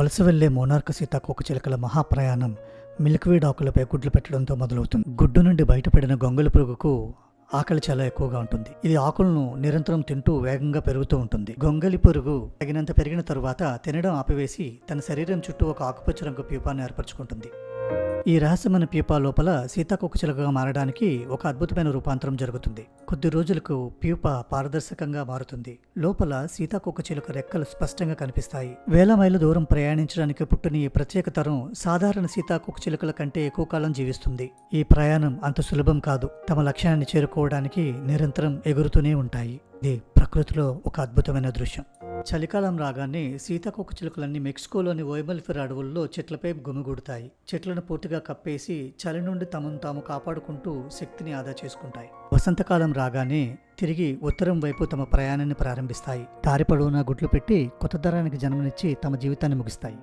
వలస వెళ్ళే మోనార్క సీతాకోక చిలుకల మహాప్రయాణం మిల్క్వీడ్ ఆకులపై గుడ్లు పెట్టడంతో మొదలవుతుంది. గుడ్డు నుండి బయటపడిన గొంగలి పురుగుకు ఆకలి చాలా ఎక్కువగా ఉంటుంది. ఇది ఆకులను నిరంతరం తింటూ వేగంగా పెరుగుతూ ఉంటుంది. గొంగలి పురుగు తగినంత పెరిగిన తరువాత తినడం ఆపివేసి తన శరీరం చుట్టూ ఒక ఆకుపచ్చ రంగు ప్యూపాన్ని ఏర్పరచుకుంటుంది. ఈ రహస్యమైన ప్యూపా లోపల సీతాకోకచిలుకగా మారడానికి ఒక అద్భుతమైన రూపాంతరం జరుగుతుంది. కొద్ది రోజులకు ప్యూపా పారదర్శకంగా మారుతుంది. లోపల సీతాకోకచిలుక రెక్కలు స్పష్టంగా కనిపిస్తాయి. వేల మైళ్ళ దూరం ప్రయాణించడానికి పుట్టిన ఈ ప్రత్యేక తరం సాధారణ సీతాకోకచిలుకల కంటే ఎక్కువ కాలం జీవిస్తుంది. ఈ ప్రయాణం అంత సులభం కాదు. తమ లక్ష్యాన్ని చేరుకోవడానికి నిరంతరం ఎగురుతూనే ఉంటాయి. ఇది ప్రకృతిలో ఒక అద్భుతమైన దృశ్యం. చలికాలం రాగానే సీతాకోక చిలుకలన్నీ మెక్సికోలోని ఓయమల్ఫిర్ అడవుల్లో చెట్లపై గుమిగూడుతాయి. చెట్లను పూర్తిగా కప్పేసి చలి నుండి తమను తాము కాపాడుకుంటూ శక్తిని ఆదా చేసుకుంటాయి. వసంతకాలం రాగానే తిరిగి ఉత్తరం వైపు తమ ప్రయాణాన్ని ప్రారంభిస్తాయి. దారి పొడవునా గుడ్లు పెట్టి కొత్త తరానికి జన్మనిచ్చి తమ జీవితాన్ని ముగిస్తాయి.